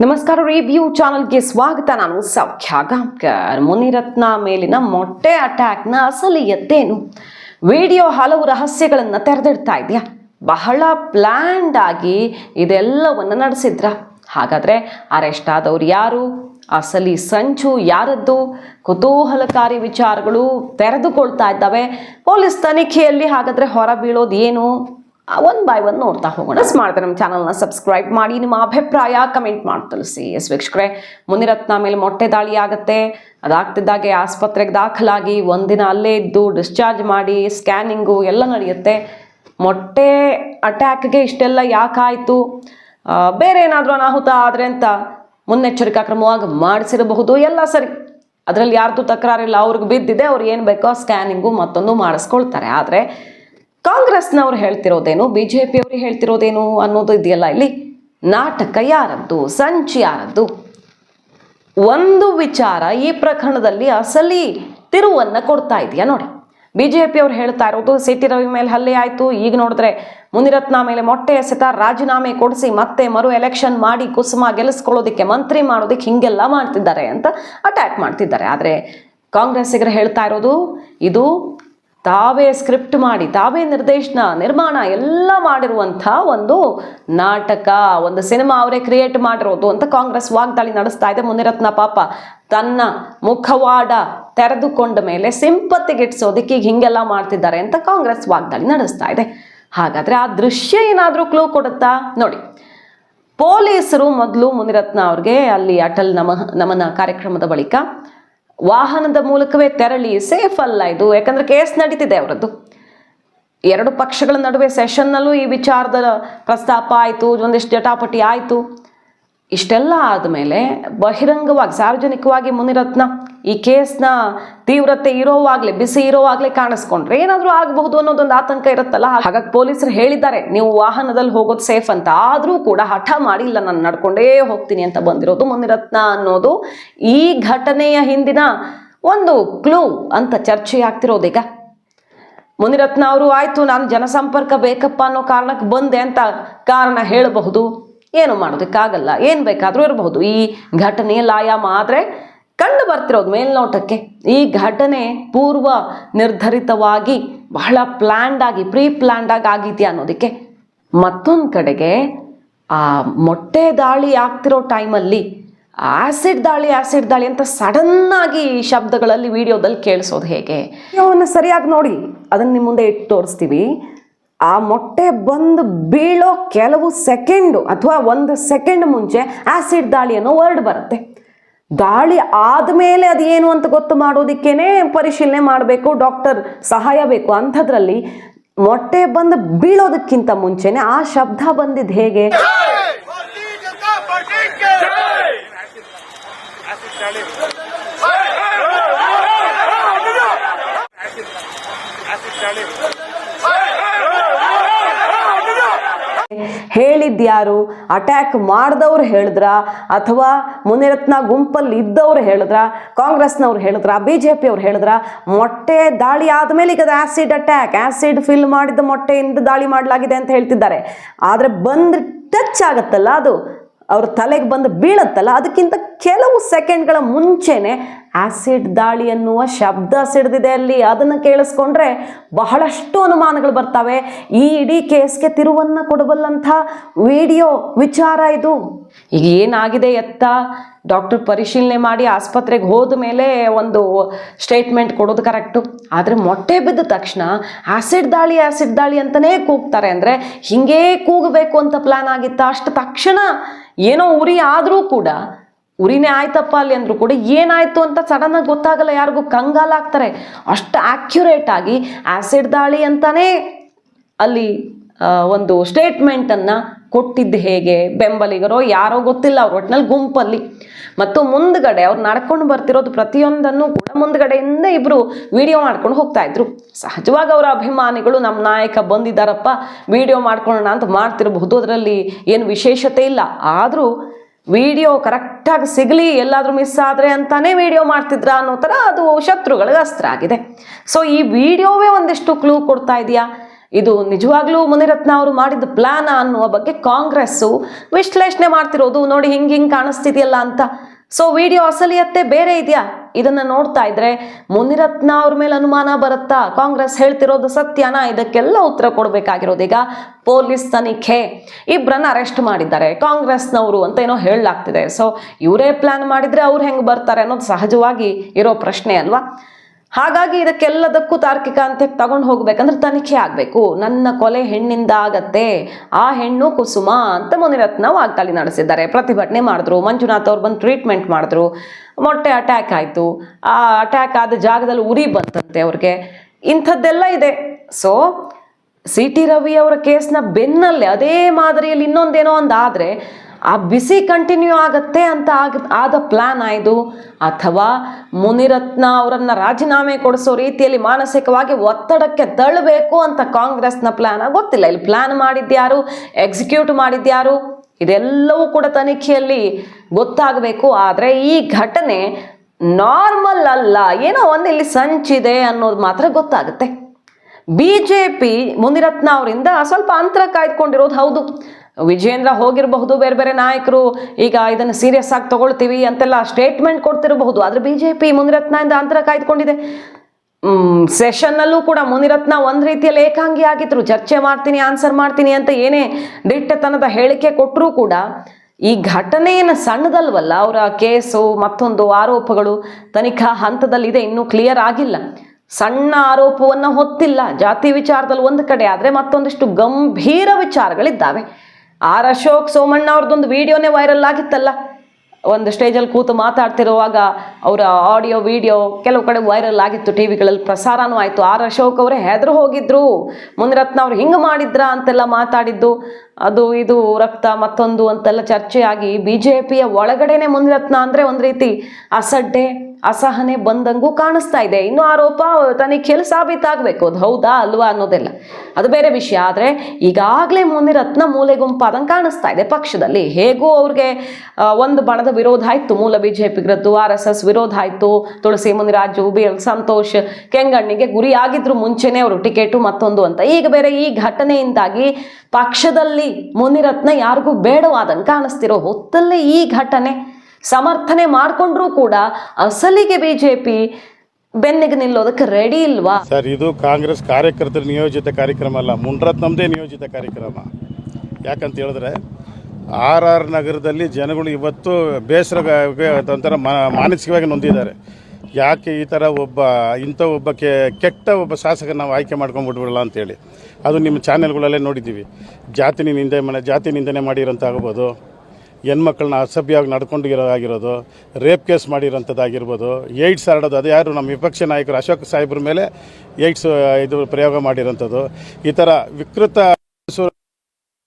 ನಮಸ್ಕಾರ ರಿವ್ಯೂ ಚಾನಲ್ಗೆ ಸ್ವಾಗತ. ನಾನು ಸೌಖ್ಯ ಗಾಂಕರ್ ಮುನಿರತ್ನ ಮೇಲಿನ ಮೊಟ್ಟೆ ಅಟ್ಯಾಕ್ನ ಅಸಲಿಯದ್ದೇನು ವಿಡಿಯೋ ಹಲವು ರಹಸ್ಯಗಳನ್ನು ತೆರೆದಿಡ್ತಾ ಇದೆಯಾ? ಬಹಳ ಪ್ಲ್ಯಾಂಡ್ ಆಗಿ ಇದೆಲ್ಲವನ್ನು ನಡೆಸಿದ್ರ? ಹಾಗಾದ್ರೆ ಅರೆಸ್ಟ್ ಆದವ್ರು ಯಾರು? ಅಸಲಿ ಸಂಚು ಯಾರದ್ದು? ಕುತೂಹಲಕಾರಿ ವಿಚಾರಗಳು ತೆರೆದುಕೊಳ್ತಾ ಇದ್ದಾವೆ. ಪೊಲೀಸ್ ತನಿಖೆಯಲ್ಲಿ ಹಾಗಾದ್ರೆ ಹೊರ ಬೀಳೋದು ಏನು? ಒನ್ ಬೈ ಒನ್ ನೋಡ್ತಾ ಹೋಗೋಣ. ಎಸ್ ಮಾಡ್ತಾರೆ ನಮ್ಮ ಚಾನಲ್ನ ಸಬ್ಸ್ಕ್ರೈಬ್ ಮಾಡಿ, ನಿಮ್ಮ ಅಭಿಪ್ರಾಯ ಕಮೆಂಟ್ ಮಾಡಿ ತಿಳಿಸಿ. ಎಸ್ ವೀಕ್ಷಕರೇ, ಮುನಿರತ್ನ ಮೇಲೆ ಮೊಟ್ಟೆ ದಾಳಿ ಆಗುತ್ತೆ. ಅದಾಗ್ತಿದ್ದಾಗೆ ಆಸ್ಪತ್ರೆಗೆ ದಾಖಲಾಗಿ ಒಂದಿನ ಅಲ್ಲೇ ಇದ್ದು ಡಿಸ್ಚಾರ್ಜ್ ಮಾಡಿ ಸ್ಕ್ಯಾನಿಂಗು ಎಲ್ಲ ನಡೆಯುತ್ತೆ. ಮೊಟ್ಟೆ ಅಟ್ಯಾಕ್ಗೆ ಇಷ್ಟೆಲ್ಲ ಯಾಕಾಯಿತು ಬೇರೆ ಏನಾದರೂ ಅನಾಹುತ ಆದರೆ ಅಂತ ಮುನ್ನೆಚ್ಚರಿಕಾ ಕ್ರಮವಾಗಿ ಮಾಡಿಸಿರಬಹುದು. ಎಲ್ಲ ಸರಿ. ಅದರಲ್ಲಿ ಯಾರ್ದು ತಕರಾರಿಲ್ಲ. ಅವ್ರಿಗೆ ಬಿದ್ದಿದೆ. ಅವ್ರು ಏನು ಬೇಕೋ ಸ್ಕ್ಯಾನಿಂಗು ಮತ್ತೊಂದು ಮಾಡಿಸ್ಕೊಳ್ತಾರೆ. ಆದರೆ ಕಾಂಗ್ರೆಸ್ನವ್ರು ಹೇಳ್ತಿರೋದೇನು ಬಿ ಜೆ ಪಿಯವರು ಹೇಳ್ತಿರೋದೇನು ಅನ್ನೋದು ಇದೆಯಲ್ಲ ಇಲ್ಲಿ? ನಾಟಕ ಯಾರದ್ದು, ಸಂಚಿ ಯಾರದ್ದು? ಒಂದು ವಿಚಾರ ಈ ಪ್ರಕರಣದಲ್ಲಿ ಅಸಲಿ ತಿರುವನ್ನ ಕೊಡ್ತಾ ಇದೆಯಾ ನೋಡಿ. ಬಿ ಜೆ ಪಿಯವ್ರು ಹೇಳ್ತಾ ಇರೋದು ಸಿ ಟಿ ರವಿ ಮೇಲೆ ಹಲ್ಲೆ ಆಯಿತು, ಈಗ ನೋಡಿದ್ರೆ ಮುನಿರತ್ನ ಮೇಲೆ ಮೊಟ್ಟೆ ಎಸೆತ, ರಾಜೀನಾಮೆ ಕೊಡಿಸಿ ಮತ್ತೆ ಮರು ಎಲೆಕ್ಷನ್ ಮಾಡಿ ಕುಸುಮ ಗೆಲ್ಲಿಸ್ಕೊಳ್ಳೋದಕ್ಕೆ ಮಂತ್ರಿ ಮಾಡೋದಕ್ಕೆ ಹಿಂಗೆಲ್ಲ ಮಾಡ್ತಿದ್ದಾರೆ ಅಂತ ಅಟ್ಯಾಕ್ ಮಾಡ್ತಿದ್ದಾರೆ. ಆದರೆ ಕಾಂಗ್ರೆಸ್ಸಿಗರು ಹೇಳ್ತಾ ಇರೋದು, ಇದು ತಾವೇ ಸ್ಕ್ರಿಪ್ಟ್ ಮಾಡಿ, ತಾವೇ ನಿರ್ದೇಶನ, ನಿರ್ಮಾಣ ಎಲ್ಲ ಮಾಡಿರುವಂಥ ಒಂದು ನಾಟಕ, ಒಂದು ಸಿನಿಮಾ ಅವರೇ ಕ್ರಿಯೇಟ್ ಮಾಡಿರೋದು ಅಂತ ಕಾಂಗ್ರೆಸ್ ವಾಗ್ದಾಳಿ ನಡೆಸ್ತಾ ಇದೆ. ಮುನಿರತ್ನ ಪಾಪ ತನ್ನ ಮುಖವಾಡ ತೆರೆದುಕೊಂಡ ಮೇಲೆ ಸಿಂಪತ್ತಿಗಿಟ್ಸೋದಕ್ಕೆ ಈಗ ಹಿಂಗೆಲ್ಲ ಮಾಡ್ತಿದ್ದಾರೆ ಅಂತ ಕಾಂಗ್ರೆಸ್ ವಾಗ್ದಾಳಿ ನಡೆಸ್ತಾ ಇದೆ. ಹಾಗಾದರೆ ಆ ದೃಶ್ಯ ಏನಾದರೂ ಕ್ಲೂ ಕೊಡುತ್ತಾ? ನೋಡಿ, ಪೊಲೀಸರು ಮೊದಲು ಮುನಿರತ್ನ ಅವ್ರಿಗೆ ಅಲ್ಲಿ ಅಟಲ್ ನಮ ನಮನ ಕಾರ್ಯಕ್ರಮದ ಬಳಿಕ ವಾಹನದ ಮೂಲಕವೇ ತೆರಳಿ ಸೇಫ್ ಅಲ್ಲ ಇದು. ಯಾಕಂದ್ರೆ ಕೇಸ್ ನಡೀತಿದೆ ಅವರದ್ದು. ಎರಡು ಪಕ್ಷಗಳ ನಡುವೆ ಸೆಷನ್ನಲ್ಲೂ ಈ ವಿಚಾರದ ಪ್ರಸ್ತಾಪ ಆಯಿತು, ಒಂದಿಷ್ಟು ಜಟಾಪಟಿ ಆಯಿತು. ಇಷ್ಟೆಲ್ಲ ಆದಮೇಲೆ ಬಹಿರಂಗವಾಗಿ, ಸಾರ್ವಜನಿಕವಾಗಿ ಮುನಿರತ್ನ ಈ ಕೇಸ್ನ ತೀವ್ರತೆ ಇರೋವಾಗಲೇ, ಬಿಸಿ ಇರೋವಾಗಲೇ ಕಾಣಿಸ್ಕೊಂಡ್ರೆ ಏನಾದರೂ ಆಗಬಹುದು ಅನ್ನೋದೊಂದು ಆತಂಕ ಇರುತ್ತಲ್ಲ? ಹಾಗಾಗಿ ಪೊಲೀಸರು ಹೇಳಿದ್ದಾರೆ, ನೀವು ವಾಹನದಲ್ಲಿ ಹೋಗೋದು ಸೇಫ್ ಅಂತ. ಆದರೂ ಕೂಡ ಹಠ ಮಾಡಿಲ್ಲ ನಾನು ನಡ್ಕೊಂಡೇ ಹೋಗ್ತೀನಿ ಅಂತ ಬಂದಿರೋದು ಮುನಿರತ್ನ ಅನ್ನೋದು ಈ ಘಟನೆಯ ಹಿಂದಿನ ಒಂದು ಕ್ಲೂ ಅಂತ ಚರ್ಚೆ ಆಗ್ತಿರೋದೀಗ. ಮುನಿರತ್ನ ಅವರು, ಆಯ್ತು, ನಾನು ಜನಸಂಪರ್ಕ ಬೇಕಪ್ಪ ಅನ್ನೋ ಕಾರಣಕ್ಕೆ ಬಂದೆ ಅಂತ ಕಾರಣ ಹೇಳಬಹುದು. ಏನು ಮಾಡೋದಕ್ಕಾಗಲ್ಲ, ಏನು ಬೇಕಾದರೂ ಇರಬಹುದು. ಈ ಘಟನೆಯಲ್ಲಿ ಆಯಾಮ ಆದರೆ ಕಂಡು ಬರ್ತಿರೋದು ಮೇಲ್ನೋಟಕ್ಕೆ. ಈ ಘಟನೆ ಪೂರ್ವ ನಿರ್ಧರಿತವಾಗಿ ಬಹಳ ಪ್ಲ್ಯಾಂಡ್ ಆಗಿ ಪ್ರೀ ಪ್ಲ್ಯಾಂಡ್ ಆಗಿ ಆಗಿದೆಯಾ ಅನ್ನೋದಕ್ಕೆ. ಮತ್ತೊಂದು ಕಡೆಗೆ ಆ ಮೊಟ್ಟೆ ದಾಳಿ ಆಗ್ತಿರೋ ಟೈಮಲ್ಲಿ ಆಸಿಡ್ ದಾಳಿ ಆಸಿಡ್ ದಾಳಿ ಅಂತ ಸಡನ್ ಆಗಿ ಶಬ್ದಗಳಲ್ಲಿ ವಿಡಿಯೋದಲ್ಲಿ ಕೇಳಿಸೋದು ಹೇಗೆ? ಅವನ್ನ ಸರಿಯಾಗಿ ನೋಡಿ, ಅದನ್ನ ನಿಮ್ಮ ಮುಂದೆ ಇಟ್ಟು ತೋರಿಸ್ತೀವಿ. ಆ ಮೊಟ್ಟೆ ಬಂದು ಬೀಳೋ ಕೆಲವು ಸೆಕೆಂಡು ಅಥವಾ ಒಂದು ಸೆಕೆಂಡ್ ಮುಂಚೆ ಆಸಿಡ್ ದಾಳಿ ಅನ್ನೋ ವರ್ಡ್ ಬರುತ್ತೆ. ಗಾಳಿ ಆದಮೇಲೆ ಅದೇನು ಅಂತ ಗೊತ್ತು ಮಾಡೋದಿಕ್ಕೇನೆ ಪರಿಶೀಲನೆ ಮಾಡಬೇಕು, ಡಾಕ್ಟರ್ ಸಹಾಯ ಬೇಕು. ಅಂಥದ್ರಲ್ಲಿ ಮೊಟ್ಟೆ ಬಂದು ಬೀಳೋದಕ್ಕಿಂತ ಮುಂಚೆನೆ ಆ ಶಬ್ದ ಬಂದಿದ್ದು ಹೇಗೆ? ಹೇಳಿದ್ಯಾರು? ಅಟ್ಯಾಕ್ ಮಾಡಿದವ್ರು ಹೇಳಿದ್ರ? ಅಥವಾ ಮುನಿರತ್ನ ಗುಂಪಲ್ಲಿ ಇದ್ದವ್ರು ಹೇಳಿದ್ರ? ಕಾಂಗ್ರೆಸ್ನವ್ರು ಹೇಳಿದ್ರ? ಬಿ ಜೆ ಪಿಯವ್ರು ಹೇಳಿದ್ರ? ಮೊಟ್ಟೆ ದಾಳಿ ಆದಮೇಲೆ ಈಗ ಆ್ಯಸಿಡ್ ಅಟ್ಯಾಕ್ ಆ್ಯಸಿಡ್ ಫಿಲ್ ಮಾಡಿದ ಮೊಟ್ಟೆಯಿಂದ ದಾಳಿ ಮಾಡಲಾಗಿದೆ ಅಂತ ಹೇಳ್ತಿದ್ದಾರೆ. ಆದರೆ ಬಂದು ಟಚ್ ಆಗುತ್ತಲ್ಲ ಅದು. ಅವ್ರ ತಲೆಗೆ ಬಂದು ಬೀಳತ್ತಲ್ಲ, ಅದಕ್ಕಿಂತ ಕೆಲವು ಸೆಕೆಂಡ್ಗಳ ಮುಂಚೆನೆ ಆಸಿಡ್ ದಾಳಿ ಅನ್ನುವ ಶಬ್ದ ಸಿಡಿದಿದೆ ಅಲ್ಲಿ. ಅದನ್ನು ಕೇಳಿಸ್ಕೊಂಡ್ರೆ ಬಹಳಷ್ಟು ಅನುಮಾನಗಳು ಬರ್ತವೆ. ಈ ಇಡೀ ಕೇಸ್ಗೆ ತಿರುವನ್ನ ಕೊಡಬಲ್ಲಂಥ ವಿಡಿಯೋ ವಿಚಾರ ಇದು. ಈಗ ಏನಾಗಿದೆ ಎತ್ತ? ಡಾಕ್ಟರ್ ಪರಿಶೀಲನೆ ಮಾಡಿ ಆಸ್ಪತ್ರೆಗೆ ಹೋದ ಮೇಲೆ ಒಂದು ಸ್ಟೇಟ್ಮೆಂಟ್ ಕೊಡೋದು ಕರೆಕ್ಟು. ಆದರೆ ಮೊಟ್ಟೆ ಬಿದ್ದ ತಕ್ಷಣ ಆಸಿಡ್ ದಾಳಿ ಆಸಿಡ್ ದಾಳಿ ಅಂತಲೇ ಕೂಗ್ತಾರೆ. ಅಂದರೆ ಹಿಂಗೇ ಕೂಗಬೇಕು ಅಂತ ಪ್ಲ್ಯಾನ್ ಆಗಿತ್ತ? ಅಷ್ಟು ತಕ್ಷಣ ಏನೋ ಉರಿ ಆದರೂ ಕೂಡ, ಉರಿನೇ ಆಯ್ತಪ್ಪ ಅಲ್ಲಿ ಅಂದ್ರು ಕೂಡ ಏನಾಯ್ತು ಅಂತ ಸಡನ್ ಆಗಿ ಗೊತ್ತಾಗಲ್ಲ ಯಾರಿಗೂ ಕಂಗಾಲಾಗ್ತಾರೆ ಅಷ್ಟು ಆಕ್ಯುರೇಟ್ ಆಗಿ ಆಸಿಡ್ ದಾಳಿ ಅಂತಾನೆ ಅಲ್ಲಿ ಒಂದು ಸ್ಟೇಟ್ಮೆಂಟನ್ನು ಕೊಟ್ಟಿದ್ದು ಹೇಗೆ, ಬೆಂಬಲಿಗರೋ ಯಾರೋ ಗೊತ್ತಿಲ್ಲ ಅವ್ರ ಒಟ್ಟಿನಲ್ಲಿ ಗುಂಪಲ್ಲಿ. ಮತ್ತು ಮುಂದ್ಗಡೆ ಅವ್ರು ನಡ್ಕೊಂಡು ಬರ್ತಿರೋದು ಪ್ರತಿಯೊಂದನ್ನು ಕೂಡ ಮುಂದ್ಗಡೆಯಿಂದ ಇಬ್ರು ವಿಡಿಯೋ ಮಾಡ್ಕೊಂಡು ಹೋಗ್ತಾ ಇದ್ರು. ಸಹಜವಾಗಿ ಅವರ ಅಭಿಮಾನಿಗಳು ನಮ್ಮ ನಾಯಕ ಬಂದಿದ್ದಾರಪ್ಪ ವಿಡಿಯೋ ಮಾಡ್ಕೊಳ್ಳೋಣ ಅಂತ ಮಾಡ್ತಿರಬಹುದು, ಅದರಲ್ಲಿ ಏನು ವಿಶೇಷತೆ ಇಲ್ಲ. ಆದರೂ ವಿಡಿಯೋ ಕರೆಕ್ಟಾಗಿ ಸಿಗಲಿ, ಎಲ್ಲಾದರೂ ಮಿಸ್ ಆದರೆ ಅಂತಾನೆ ವಿಡಿಯೋ ಮಾಡ್ತಿದ್ರ ಅನ್ನೋ ಥರ ಅದು ಶತ್ರುಗಳಿಗೆ ಅಸ್ತ್ರ ಆಗಿದೆ. ಸೊ ಈ ವಿಡಿಯೋವೇ ಒಂದಿಷ್ಟು ಕ್ಲೂ ಕೊಡ್ತಾ ಇದೆಯಾ? ಇದು ನಿಜವಾಗ್ಲೂ ಮುನಿರತ್ನ ಅವರು ಮಾಡಿದ ಪ್ಲಾನ್ ಅನ್ನುವ ಬಗ್ಗೆ ಕಾಂಗ್ರೆಸ್ಸು ವಿಶ್ಲೇಷಣೆ ಮಾಡ್ತಿರೋದು. ನೋಡಿ ಹಿಂಗೆ ಹಿಂಗೆ ಕಾಣಿಸ್ತಿದೆಯಲ್ಲ ಅಂತ. ಸೊ ವಿಡಿಯೋ ಅಸಲಿಯತ್ತೆ ಬೇರೆ ಇದೆಯಾ? ಇದನ್ನ ನೋಡ್ತಾ ಇದ್ರೆ ಮುನಿರತ್ನ ಅವ್ರ ಮೇಲೆ ಅನುಮಾನ ಬರುತ್ತಾ? ಕಾಂಗ್ರೆಸ್ ಹೇಳ್ತಿರೋದು ಸತ್ಯನಾ? ಇದಕ್ಕೆಲ್ಲ ಉತ್ತರ ಕೊಡ್ಬೇಕಾಗಿರೋದು ಈಗ ಪೊಲೀಸ್ ತನಿಖೆ. ಇಬ್ಬರನ್ನ ಅರೆಸ್ಟ್ ಮಾಡಿದ್ದಾರೆ. ಕಾಂಗ್ರೆಸ್ನವರು ಅಂತ ಏನೋ ಹೇಳಲಾಗ್ತಿದೆ. ಸೊ ಇವರೇ ಪ್ಲಾನ್ ಮಾಡಿದ್ರೆ ಅವ್ರು ಹೆಂಗೆ ಬರ್ತಾರೆ ಅನ್ನೋದು ಸಹಜವಾಗಿ ಇರೋ ಪ್ರಶ್ನೆ ಅಲ್ವಾ? ಹಾಗಾಗಿ ಇದಕ್ಕೆಲ್ಲದಕ್ಕೂ ತಾರ್ಕಿಕ ಅಂತ ತಗೊಂಡು ಹೋಗ್ಬೇಕಂದ್ರೆ ತನಿಖೆ ಆಗಬೇಕು. ನನ್ನ ಕೊಲೆ ಹೆಣ್ಣಿಂದ ಆಗತ್ತೆ. ಆ ಹೆಣ್ಣು ಕುಸುಮ ಅಂತ ಮುನಿರತ್ನ ವಾಗ್ದಾಳಿ ನಡೆಸಿದ್ದಾರೆ. ಪ್ರತಿಭಟನೆ ಮಾಡಿದ್ರು. ಮಂಜುನಾಥ್ ಅವ್ರು ಬಂದು ಟ್ರೀಟ್ಮೆಂಟ್ ಮಾಡಿದ್ರು. ಮೊಟ್ಟೆ ಅಟ್ಯಾಕ್ ಆಯಿತು. ಆ ಅಟ್ಯಾಕ್ ಆದ ಜಾಗದಲ್ಲಿ ಉರಿ ಬಂತಂತೆ ಅವ್ರಿಗೆ. ಇಂಥದ್ದೆಲ್ಲ ಇದೆ. ಸೊ ಸಿ ಟಿ ರವಿ ಅವರ ಕೇಸ್ನ ಬೆನ್ನಲ್ಲೇ ಅದೇ ಮಾದರಿಯಲ್ಲಿ ಇನ್ನೊಂದೇನೋ ಒಂದು ಆದರೆ ಆ ಬಿಸಿ ಕಂಟಿನ್ಯೂ ಆಗತ್ತೆ ಅಂತ ಆಗ, ಆದ ಪ್ಲ್ಯಾನ್ ಆಯಿತು ಅಥವಾ ಮುನಿರತ್ನ ಅವರನ್ನು ರಾಜೀನಾಮೆ ಕೊಡಿಸೋ ರೀತಿಯಲ್ಲಿ ಮಾನಸಿಕವಾಗಿ ಒತ್ತಡಕ್ಕೆ ತಳ್ಳಬೇಕು ಅಂತ ಕಾಂಗ್ರೆಸ್ನ ಪ್ಲಾನ್ ಗೊತ್ತಿಲ್ಲ. ಇಲ್ಲಿ ಪ್ಲ್ಯಾನ್ ಮಾಡಿದ್ಯಾರು ಎಕ್ಸಿಕ್ಯೂಟ್ ಮಾಡಿದ್ಯಾರು ಇದೆಲ್ಲವೂ ಕೂಡ ತನಿಖೆಯಲ್ಲಿ ಗೊತ್ತಾಗಬೇಕು. ಆದರೆ ಈ ಘಟನೆ ನಾರ್ಮಲ್ ಅಲ್ಲ. ಏನೋ ಒಂದು ಇಲ್ಲಿ ಸಂಚಿದೆ ಅನ್ನೋದು ಮಾತ್ರ ಗೊತ್ತಾಗುತ್ತೆ. ಬಿ ಜೆ ಪಿ ಮುನಿರತ್ನ ಅವರಿಂದ ಸ್ವಲ್ಪ ಅಂತರ ಕಾಯ್ದುಕೊಂಡಿರೋದು ಹೌದು. ವಿಜೇಂದ್ರ ಹೋಗಿರಬಹುದು, ಬೇರೆ ಬೇರೆ ನಾಯಕರು. ಈಗ ಇದನ್ನು ಸೀರಿಯಸ್ ಆಗಿ ತಗೊಳ್ತೀವಿ ಅಂತೆಲ್ಲ ಸ್ಟೇಟ್ಮೆಂಟ್ ಕೊಡ್ತಿರಬಹುದು. ಆದರೆ ಬಿ ಜೆ ಪಿ ಮುನಿರತ್ನದಿಂದ ಅಂತರ ಕಾಯ್ದುಕೊಂಡಿದೆ. ಸೆಷನ್ನಲ್ಲೂ ಕೂಡ ಮುನಿರತ್ನ ಒಂದು ರೀತಿಯಲ್ಲಿ ಏಕಾಂಗಿ ಆಗಿದ್ರು. ಚರ್ಚೆ ಮಾಡ್ತೀನಿ ಆನ್ಸರ್ ಮಾಡ್ತೀನಿ ಅಂತ ಏನೇ ದಿಟ್ಟತನದ ಹೇಳಿಕೆ ಕೊಟ್ಟರೂ ಕೂಡ ಈ ಘಟನೆಯನ್ನು ಸಣ್ಣದಲ್ವಲ್ಲ, ಅವರ ಕೇಸು, ಮತ್ತೊಂದು ಆರೋಪಗಳು ತನಿಖಾ ಹಂತದಲ್ಲಿದೆ, ಇನ್ನೂ ಕ್ಲಿಯರ್ ಆಗಿಲ್ಲ. ಸಣ್ಣ ಆರೋಪವನ್ನು ಹೊತ್ತಿಲ್ಲ. ಜಾತಿ ವಿಚಾರದಲ್ಲಿ ಒಂದು ಕಡೆ ಆದರೆ ಮತ್ತೊಂದಿಷ್ಟು ಗಂಭೀರ ವಿಚಾರಗಳಿದ್ದಾವೆ. ಆರ್ ಅಶೋಕ್ ಸೋಮಣ್ಣ ಅವ್ರದ್ದೊಂದು ವಿಡಿಯೋನೇ ವೈರಲ್ ಆಗಿತ್ತಲ್ಲ. ಒಂದು ಸ್ಟೇಜಲ್ಲಿ ಕೂತು ಮಾತಾಡ್ತಿರುವಾಗ ಅವರ ಆಡಿಯೋ ವಿಡಿಯೋ ಕೆಲವು ಕಡೆ ವೈರಲ್ ಆಗಿತ್ತು ಟಿ ವಿಗಳಲ್ಲಿ ಪ್ರಸಾರನೂ ಆಯಿತು. ಆರ್ ಅಶೋಕ್ ಅವರೇ ಹೆದರು ಹೋಗಿದ್ರು. ಮುನಿರತ್ನ ಅವ್ರು ಹಿಂಗೆ ಮಾಡಿದ್ರ ಅಂತೆಲ್ಲ ಮಾತಾಡಿದ್ದು. ಅದು, ಇದು, ರಕ್ತ ಮತ್ತೊಂದು ಅಂತೆಲ್ಲ ಚರ್ಚೆಯಾಗಿ. ಬಿ ಜೆ ಪಿಯ ಒಳಗಡೆನೆ ಮುನಿರತ್ನ ಅಂದರೆ ಒಂದು ರೀತಿ ಅಸಡ್ಡೆ ಅಸಹನೆ ಬಂದಂಗೂ ಕಾಣಿಸ್ತಾ ಇದೆ. ಇನ್ನು ಆರೋಪ ತನಿಖೆಯಲ್ಲಿ ಸಾಬೀತಾಗಬೇಕು. ಅದು ಹೌದಾ ಅಲ್ವಾ ಅನ್ನೋದೆಲ್ಲ. ಅದು ಬೇರೆ ವಿಷಯ. ಆದರೆ ಈಗಾಗಲೇ ಮುನಿರತ್ನ ಮೂಲೆ ಗುಂಪಾದಂಗೆ ಕಾಣಿಸ್ತಾ ಇದೆ ಪಕ್ಷದಲ್ಲಿ. ಹೇಗೂ ಅವ್ರಿಗೆ ಒಂದು ಬಣದ ವಿರೋಧ ಆಯಿತು. ಮೂಲ ಬಿ ಜೆ ಪಿಗ್ರದ್ದು ಆರ್ ಎಸ್ ಎಸ್ ವಿರೋಧ ಆಯಿತು. ತುಳಸಿ ಮುನಿರಾಜು ಬಿ ಎಲ್ ಸಂತೋಷ್, ಕೆಂಗಣ್ಣಿಗೆ ಗುರಿಯಾಗಿದ್ರು ಮುಂಚೆನೇ ಅವರು ಟಿಕೆಟು ಮತ್ತೊಂದು ಅಂತ. ಈಗ ಬೇರೆ ಈ ಘಟನೆಯಿಂದಾಗಿ ಪಕ್ಷದಲ್ಲಿ ಮುನಿರತ್ನ ಯಾರಿಗೂ ಬೇಡವಾದಂಗೆ ಕಾಣಿಸ್ತಿರೋ ಹೊತ್ತಲ್ಲೇ ಈ ಘಟನೆ ಸಮರ್ಥನೆ ಮಾಡಿಕೊಂಡ್ರೂ ಕೂಡ ಅಸಲಿಗೆ ಬಿಜೆಪಿ ಬೆನ್ನಿಗೆ ನಿಲ್ಲೋದಕ್ಕೆ ರೆಡಿ ಇಲ್ವಾ? ಸರ್, ಇದು ಕಾಂಗ್ರೆಸ್ ಕಾರ್ಯಕರ್ತರ ನಿಯೋಜಿತ ಕಾರ್ಯಕ್ರಮ ಅಲ್ಲ ಮುನ್ರತ್ನಮ್ದೇ ನಿಯೋಜಿತ ಕಾರ್ಯಕ್ರಮ. ಯಾಕಂತ ಹೇಳಿದ್ರೆ, ಆರ್ ಆರ್ ನಗರದಲ್ಲಿ ಜನಗಳು ಇವತ್ತು ಬೇಸರ ಒಂಥರ ಮಾನಸಿಕವಾಗಿ ನೊಂದಿದ್ದಾರೆ. ಯಾಕೆ ಈ ಥರ ಒಬ್ಬ, ಇಂಥ ಒಬ್ಬ ಕೆ, ಕೆಟ್ಟ ಒಬ್ಬ ಶಾಸಕ ನಾವು ಆಯ್ಕೆ ಮಾಡ್ಕೊಂಡ್ಬಿಟ್ಬಿಡಲ್ಲ ಅಂತೇಳಿ. ಅದು ನಿಮ್ಮ ಚಾನೆಲ್ಗಳಲ್ಲೇ ನೋಡಿದ್ದೀವಿ. ಜಾತಿ ನಿಂದೆ ಮನೆ ಜಾತಿ ನಿಂದನೆ ಮಾಡಿರೋಂಥ ಆಗ್ಬೋದು ಹೆಣ್ಮಕ್ಳನ್ನ ಅಸಭ್ಯವಾಗಿ ನಡ್ಕೊಂಡಿರೋದಾಗಿರೋದು ರೇಪ್ ಕೇಸ್ ಮಾಡಿರೋಂಥದ್ದಾಗಿರ್ಬೋದು ಏಡ್ಸ್ ಹರಡೋದು, ಅದು ಯಾರು ನಮ್ಮ ವಿಪಕ್ಷ ನಾಯಕರು ಅಶೋಕ್ ಸಾಹೇಬ್ರ ಮೇಲೆ ಏಡ್ಸ್ ಇದು ಪ್ರಯೋಗ ಮಾಡಿರೋಂಥದ್ದು. ಈ ಥರ ವಿಕೃತ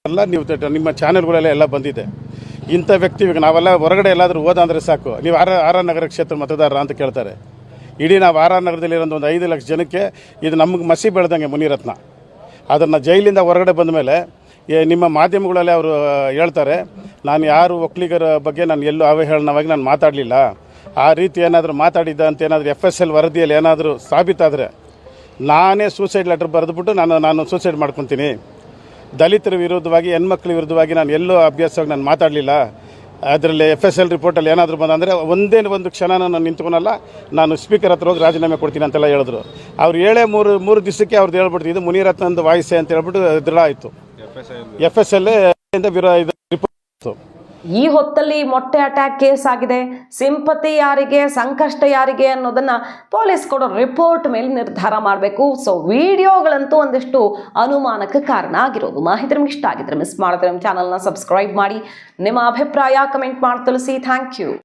ಎಲ್ಲ ನೀವು ನಿಮ್ಮ ಚಾನೆಲ್ಗಳೆಲ್ಲ ಎಲ್ಲ ಬಂದಿದೆ. ಇಂಥ ವ್ಯಕ್ತಿ ಇವಾಗ ನಾವೆಲ್ಲ ಹೊರಗಡೆ ಎಲ್ಲಾದರೂ ಹೋದಂದ್ರೆ ಸಾಕು. ನೀವು ಆರ ಆರ ನಗರ ಕ್ಷೇತ್ರ ಮತದಾರರ ಅಂತ ಕೇಳ್ತಾರೆ. ಇಡೀ ನಾವು ಆರ್ ಆರ್ ನಗರದಲ್ಲಿರೋ ಒಂದು ಐದು ಲಕ್ಷ ಜನಕ್ಕೆ ಇದು ನಮಗೆ ಮಸಿ ಬೆಳೆದಂಗೆ ಮುನಿರತ್ನ. ಅದನ್ನು ಜೈಲಿಂದ ಹೊರಗಡೆ ಬಂದ ಮೇಲೆ ನಿಮ್ಮ ಮಾಧ್ಯಮಗಳಲ್ಲಿ ಅವರು ಹೇಳ್ತಾರೆ ನಾನು ಯಾರು ಒಕ್ಕಲಿಗರ ಬಗ್ಗೆ ನಾನು ಎಲ್ಲೂ ಅವಹೇಳನವಾಗಿ ನಾನು ಮಾತಾಡಲಿಲ್ಲ. ಆ ರೀತಿ ಏನಾದರೂ ಮಾತಾಡಿದ್ದ ಅಂತ ಏನಾದರೂ ಎಫ್ ಎಸ್ ಎಲ್ ವರದಿಯಲ್ಲಿ ಏನಾದರೂ ಸಾಬೀತಾದರೆ ನಾನೇ ಸೂಸೈಡ್ ಲೆಟರ್ ಬರೆದುಬಿಟ್ಟು ನಾನು ನಾನು ಸೂಸೈಡ್ ಮಾಡ್ಕೊತೀನಿ. ದಲಿತರ ವಿರುದ್ಧವಾಗಿ ಹೆಣ್ಮಕ್ಳ ವಿರುದ್ಧವಾಗಿ ನಾನು ಎಲ್ಲೂ ಅಭ್ಯಾಸವಾಗಿ ನಾನು ಮಾತಾಡಲಿಲ್ಲ. ಅದರಲ್ಲಿ ಎಫ್ ಎಸ್ ಎಲ್ ರಿಪೋರ್ಟಲ್ಲಿ ಏನಾದರೂ ಬಂದಂದರೆ ಒಂದೇ ಒಂದು ಕ್ಷಣ ನಾನು ನಿಂತ್ಕೊಳಲ್ಲ ನಾನು ಸ್ಪೀಕರ್ ಹತ್ರ ಹೋಗಿ ರಾಜೀನಾಮೆ ಕೊಡ್ತೀನಿ ಅಂತೆಲ್ಲ ಹೇಳಿದ್ರು. ಅವ್ರು ಏಳೇ ಮೂರು ಮೂರು ದಿವಸಕ್ಕೆ ಅವ್ರದ್ದು ಹೇಳ್ಬಿಡ್ತು ಇದು ಮುನಿರತ್ನಂದು ವಾಯ್ಸೆ ಅಂತ ಹೇಳ್ಬಿಟ್ಟು ದೃಢ ಆಯಿತು. ಎಫ್ ಎಸ್ ಎಲ್ ವಿರೋ ಇದು ರಿಪೋರ್ಟ್ ಇತ್ತು. ಈ ಹೊತ್ತಲ್ಲಿ ಮೊಟ್ಟೆ ಅಟ್ಯಾಕ್ ಕೇಸ್ ಆಗಿದೆ. ಸಿಂಪತಿ ಯಾರಿಗೆ, ಸಂಕಷ್ಟ ಯಾರಿಗೆ ಅನ್ನೋದನ್ನ ಪೊಲೀಸ್ ಕೊಡೋ ರಿಪೋರ್ಟ್ ಮೇಲೆ ನಿರ್ಧಾರ ಮಾಡಬೇಕು. ಸೊ ವಿಡಿಯೋಗಳಂತೂ ಒಂದಿಷ್ಟು ಅನುಮಾನಕ್ಕೆ ಕಾರಣ ಆಗಿರೋದು. ಮಾಹಿತಿ ನಿಮ್ಗೆ ಇಷ್ಟ ಆಗಿದ್ರೆ ಮಿಸ್ ಮಾಡಿದ್ರೆ ನಮ್ಮ ಚಾನಲ್ನ ಸಬ್ಸ್ಕ್ರೈಬ್ ಮಾಡಿ. ನಿಮ್ಮ ಅಭಿಪ್ರಾಯ ಕಮೆಂಟ್ ಮಾಡಿ ತಿಳಿಸಿ. Thank you